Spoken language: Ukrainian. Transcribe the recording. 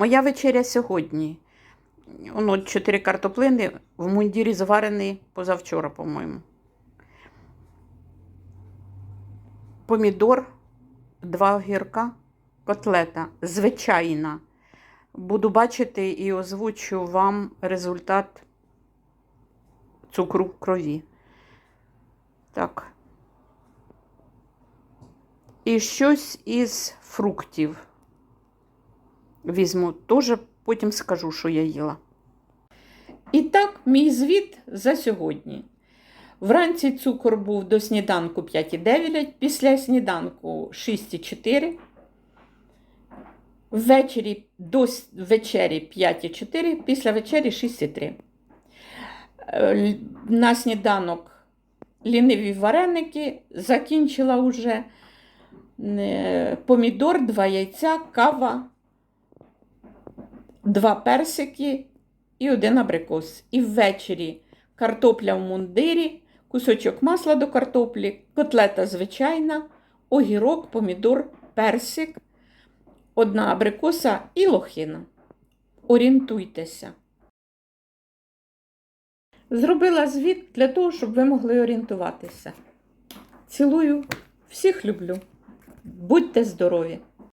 Моя вечеря сьогодні. Воно чотири картоплини в мундірі зварені позавчора, по-моєму. Помідор, два огірка, котлета. Звичайна. Буду бачити і озвучу вам результат цукру в крові. Так. І щось із фруктів візьму. Теж потім скажу, що я їла. І так, мій звіт за сьогодні. Вранці цукор був до сніданку 5,9, після сніданку 6,4. Ввечері до вечері 5,4, після вечері 6,3. Е, На сніданок ліниві вареники, закінчила вже е, помідор, два яйця, кава, два персики і один абрикос. І ввечері картопля в мундирі, кусочок масла до картоплі, котлета звичайна, огірок, помідор, персик, одна абрикоса і лохина. Орієнтуйтеся. Зробила звіт для того, щоб ви могли орієнтуватися. Цілую, всіх люблю. Будьте здорові!